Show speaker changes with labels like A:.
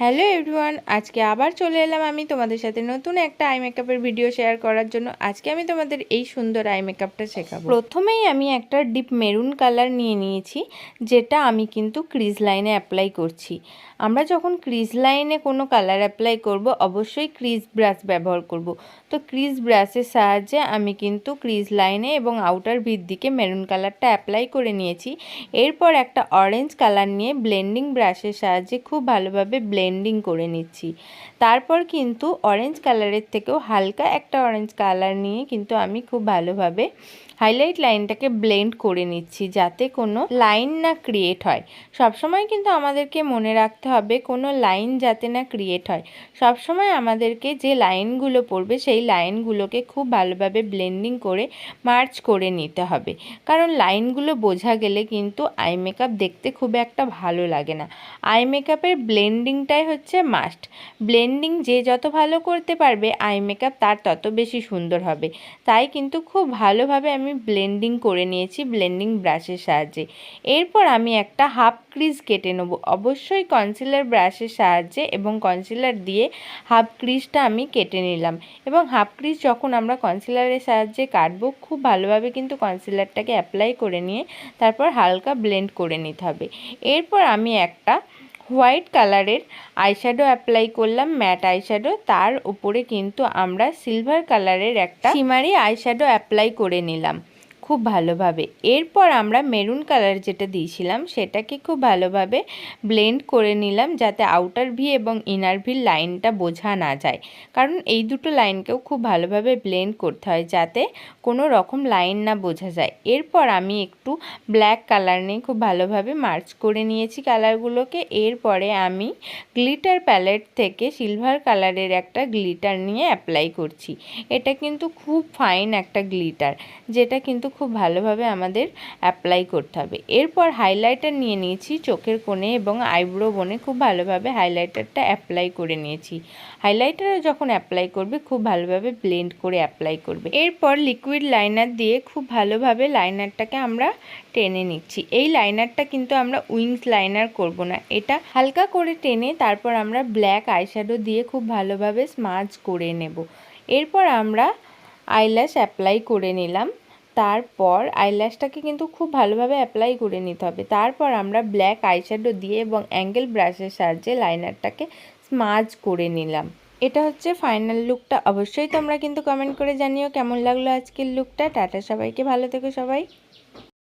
A: Hello everyone, আজকে আবার চলে এলাম আমি তোমাদের সাথে নতুন একটা আই মেকআপের ভিডিও শেয়ার করার জন্য। আজকে আমি তোমাদের এই সুন্দর আই মেকআপটা শেখাবো। প্রথমেই আমি একটা ডিপ মেরুন কালার নিয়ে নিয়েছি, যেটা আমি কিন্তু ক্রিজ লাইনে অ্যাপ্লাই করছি। আমরা যখন ক্রিজ লাইনে কোনো কালার অ্যাপ্লাই করব, অবশ্যই ক্রিজ ব্রাশ ব্যবহার করব। তো ক্রিজ ব্রাশের সাহায্যে আমি কিন্তু ক্রিজ লাইনে এবং আউটার ভিত দিকে মেরুন কালারটা অ্যাপ্লাই করে নিয়েছি। এরপর একটা অরেঞ্জ কালার নিয়ে ব্লেন্ডিং ব্রাশের সাহায্যে খুব ভালোভাবে ব্লেন্ডিং করে নিচ্ছি। তারপর কিন্তু অরেঞ্জ কালারের থেকেও হালকা একটা অরেঞ্জ কালার নিয়ে কিন্তু আমি খুব ভালোভাবে হাইলাইট লাইনটাকে ব্লেন্ড করে নিচ্ছি যাতে কোনো লাইন না ক্রিয়েট হয়। সবসময় কিন্তু আমাদেরকে মনে রাখতে হবে কোনো লাইন যাতে না ক্রিয়েট হয়। সবসময় আমাদেরকে যে লাইনগুলো পড়বে সেই লাইনগুলোকে খুব ভালোভাবে ব্লেন্ডিং করে মার্চ করে নিতে হবে। কারণ লাইনগুলো বোঝা গেলে কিন্তু আই মেকআপ দেখতে খুব একটা ভালো লাগে না। আই মেকআপের ব্লেন্ডিংটাই হচ্ছে মাস্ট ব্লেন্ডিং যে যত ভালো করতে পারবে আই মেকআপ তার তত বেশি সুন্দর হবে। তাই কিন্তু খুব ভালোভাবে আমি আমি ব্লেন্ডিং করে নিয়েছি ব্লেন্ডিং ব্রাশের সাহায্যে। এরপর আমি একটা হাফ ক্রিজ কেটে নেব। অবশ্যই কনসিলার ব্রাশের সাহায্যে এবং কনসিলার দিয়ে হাফ ক্রিজটা আমি কেটে নিলাম। এবং হাফ ক্রিজ যখন আমরা কনসিলারের সাহায্যে কাটবো, খুব ভালোভাবে কিন্তু কনসিলারটাকে অ্যাপ্লাই করে নিয়ে তারপর হালকা ব্লেন্ড করে নিতে হবে। এরপর আমি একটা হোয়াইট কালারের আইশ্যাডো অ্যাপ্লাই করলাম, ম্যাট আইশ্যাডো। তার উপরে কিন্তু আমরা সিলভার কালারের একটা সিমারি আইশ্যাডো অ্যাপ্লাই করে নিলাম। খুব ভালোভাবে। এরপর আমরা মেরুন কালার যেটা দিয়েছিলাম, সেটাকে খুব ভালোভাবে ব্লেন্ড করে নিলাম যাতে আউটার ভি এবং ইনার ভির লাইনটা বোঝা না যায়। কারণ এই দুটো লাইনকেও খুব ভালোভাবে ব্লেন্ড করতে হয় যাতে কোনো রকম লাইন না বোঝা যায়। এরপর আমি একটু ব্ল্যাক কালার নিয়ে খুব ভালোভাবে মার্চ করে নিয়েছি কালারগুলোকে। এরপরে আমি গ্লিটার প্যালেট থেকে সিলভার কালারের একটা গ্লিটার নিয়ে অ্যাপ্লাই করছি। এটা কিন্তু খুব ফাইন একটা গ্লিটার, যেটা কিন্তু খুব ভালোভাবে আমাদের অ্যাপ্লাই করতে হবে। এরপর হাইলাইটার নিয়ে নিয়েছি চোখের কোণে এবং আইব্রো বনে খুব ভালোভাবে হাইলাইটারটা অ্যাপ্লাই করে নিয়েছি। হাইলাইটারও যখন অ্যাপ্লাই করবে, খুব ভালোভাবে ব্লেন্ড করে অ্যাপ্লাই করবে। এরপর লিকুইড লাইনার দিয়ে খুব ভালোভাবে লাইনারটাকে আমরা টেনে নিচ্ছি। এই লাইনারটা কিন্তু আমরা উইংস লাইনার করব না, এটা হালকা করে টেনে তারপর আমরা ব্ল্যাক আইশ্যাডো দিয়ে খুব ভালোভাবে স্মাজ করে নেব। এরপর আমরা আইল্যাশ অ্যাপ্লাই করে নিলাম। তারপর আইল্যাশটাকে কিন্তু খুব ভালোভাবে অ্যাপ্লাই করে নিতে হবে। তারপর আমরা ব্ল্যাক আইশ্যাডো দিয়ে এবং অ্যাঙ্গেল ব্রাশের সাহায্যে লাইনারটাকে স্মাজ করে নিলাম। এটা হচ্ছে ফাইনাল লুকটা অবশ্যই তোমরা কিন্তু কমেন্ট করে জানিও কেমন লাগল আজকের লুকটা টাটা সবাইকে। ভালো থেকো সবাই।